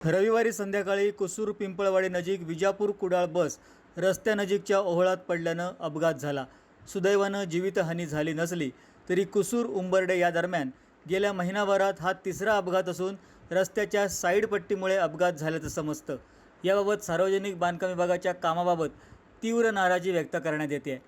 रविवारी संध्याकाळी कुसूर पिंपळवाडी नजीक विजापूर कुडाळ बस रस्त्यानजीकच्या ओहळात पडल्यानं अपघात झाला. सुदैवानं जीवितहानी झाली नसली तरी कुसूर उंबर्डे या दरम्यान गेल्या महिनाभरात हा तिसरा अपघात असून रस्त्याच्या साईड पट्टीमुळे अपघात झाल्याचं समजतं. याबाबत सार्वजनिक बांधकाम विभागाच्या कामाबाबत तीव्र नाराजी व्यक्त करण्यात येते.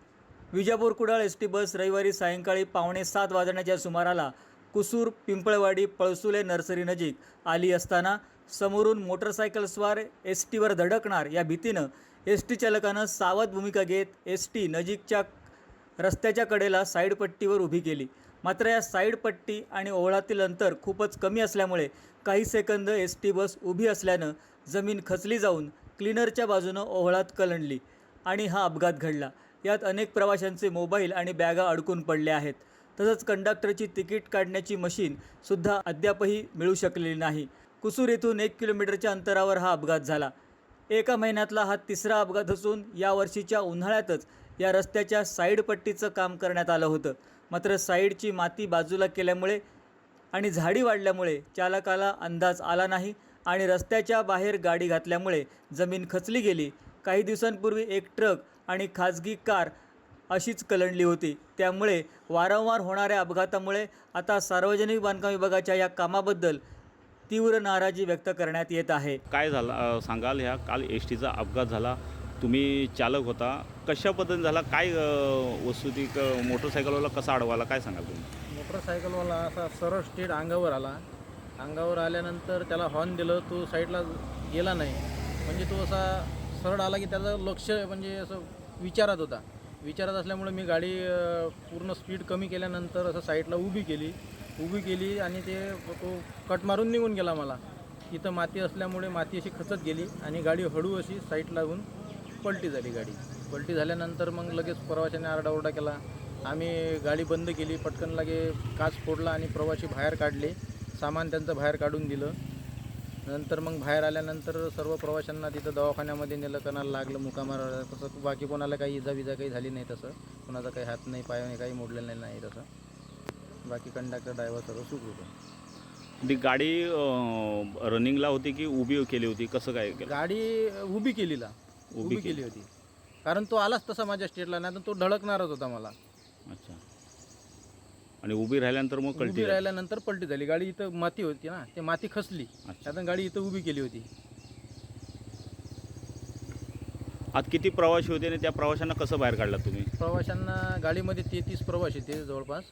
Vijapur Kudal S T bus रविवारी सायंकाळी पावणे सात वाजण्याच्या सुमाराला कुसूर पिंपळवाडी पळसुले नर्सरी नजीक आली असताना समोरून मोटरसायकलस्वार एस टीवर धडकणार या भीतीनं एस टी चालकानं सावध भूमिका घेत एस टी नजीकच्या रस्त्याच्या कडेला साईडपट्टीवर उभी केली. मात्र या साईडपट्टी आणि ओळातील अंतर खूपच कमी असल्यामुळे काही सेकंद एस टी बस उभी असल्यानं जमीन खचली जाऊन क्लिनरच्या बाजूनं ओहळात कलंडली आणि हा अपघात घडला. यात अनेक प्रवाशांचे मोबाईल आणि बॅगा अडकून पडल्या आहेत. तसंच कंडक्टरची तिकीट काढण्याची मशीनसुद्धा अद्यापही मिळू शकलेली नाही. कुसूर येथून एक किलोमीटरच्या अंतरावर हा अपघात झाला. एका महिन्यातला हा तिसरा अपघात असून यावर्षीच्या उन्हाळ्यातच या रस्त्याच्या साईड पट्टीचं काम करण्यात आलं होतं. मात्र साईडची माती बाजूला केल्यामुळे आणि झाडी वाढल्यामुळे चालकाला अंदाज आला नाही आणि रस्त्याच्या बाहेर गाडी घातल्यामुळे जमीन खचली गेली. काही दिवसांपूर्वी एक ट्रक आणि खाजगी कार अशीच कलंडली होती. त्यामुळे वारंवार होणाऱ्या अपघातामुळे आता सार्वजनिक बांधकाम विभागाच्या या कामाबद्दल तीव्र नाराजी व्यक्त करण्यात येत आहे. काय झालं सांगाल ह्या? काल एस टीचा अपघात झाला. तुम्ही चालक होता. कशा पद्धतीने झाला? काय वस्तुती क मोटरसायकलवाला कसा अडवाला काय सांगाल तुम्ही? मोटरसायकलवाला असा सरळ स्टेट अंगावर आला. अंगावर आल्यानंतर त्याला हॉर्न दिलं. तो साईडला गेला नाही. म्हणजे तो असा सरळ आला की त्याचं लक्ष म्हणजे असं विचारात होता. विचारात असल्यामुळे मी गाडी पूर्ण स्पीड कमी केल्यानंतर असं साईडला उभी केली. उभी केली आणि ते तो कट मारून निघून गेला मला. इथं माती असल्यामुळे माती अशी खचत गेली आणि गाडी हळू अशी साईट लागून पलटी झाली गाडी. पलटी झाल्यानंतर मग लगेच प्रवाशाने आरडाओरडा केला. आम्ही गाडी बंद केली पटकन लागे काच फोडला आणि प्रवाशी बाहेर काढले. सामान त्यांचं बाहेर काढून दिलं. नंतर मग बाहेर आल्यानंतर सर्व प्रवाशांना तिथं दवाखान्यामध्ये नेलं कणाला लागलं मुकामार तसं बाकी कोणाला काही इजा विजा काही झाली नाही तसं. कोणाचा काही हात नाही पाय नाही काही मोडलेलं नाही तसं. बाकी कंडक्टर ड्रायव्हर सर्व सुखरूप आहे ती गाडी अ, रनिंगला होती की उभी केली होती? कसं काय केलं? गाडी उभी केलीला. उभी उभी केली. होती. कारण तो आलाच तसा माझ्या स्टेटला नाही तर तो धडकणारच होता मला. अच्छा. आणि उभी राहिल्यानंतर मग कळती उभी राहिल्यानंतर पलटी झाली. गाडी इथं माती होती ना ते माती अच्छा. आता गाडी इथं उभी केली होती. आज किती प्रवासी होते आणि त्या प्रवाशांना कसं बाहेर काढला तुम्ही? प्रवाशांना गाडीमध्ये तेहतीस प्रवासी ते जवळपास.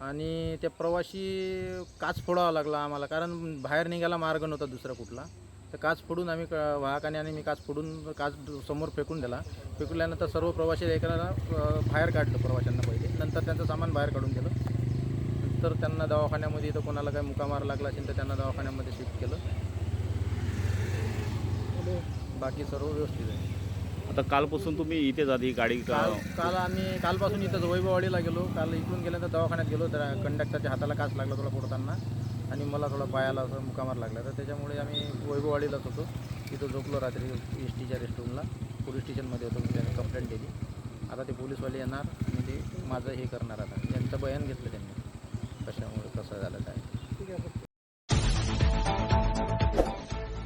आणि त्या प्रवाशी काच फोडावा लागला आम्हाला. कारण बाहेर निघायला मार्ग नव्हता दुसरा कुठला. तर काच फोडून आम्ही क- वाहकाने आणि मी काच फोडून काच समोर फेकून दिला. फेकल्यानंतर सर्व प्रवासी एकाला बाहेर काढलं प्रवाशांना पहिले. नंतर त्यांचं सामान बाहेर काढून दिलं. नंतर त्यांना दवाखान्यामध्ये इथं कोणाला काही मुकामार लागला असेल तर त्यांना दवाखान्यामध्ये शिफ्ट केलं. बाकी सर्व व्यवस्थित आहे. आता कालपासून तुम्ही इथे जात ही गाडी का काल काल आम्ही कालपासून इथंच वैभववाडीला गेलो. काल इकडून गेल्यानंतर दवाखान्यात गेलो. तर कंडक्टरच्या हाताला काच लागला थोडा फोडताना आणि मला थोडा पायाला असं मुकामार लागला. तर त्याच्यामुळे आम्ही वैभववाडीलाच होतो. तिथं झोपलो रात्री एस टीच्या रेस्टरूमला पोलीस स्टेशनमध्ये होतो. त्याने कंप्लेंट दिली. आता ते पोलीसवाले येणार. आणि ते माझं हे करणार आता. त्यांचं बयान घेतलं त्यांनी. कशामुळे कसं झालं काय.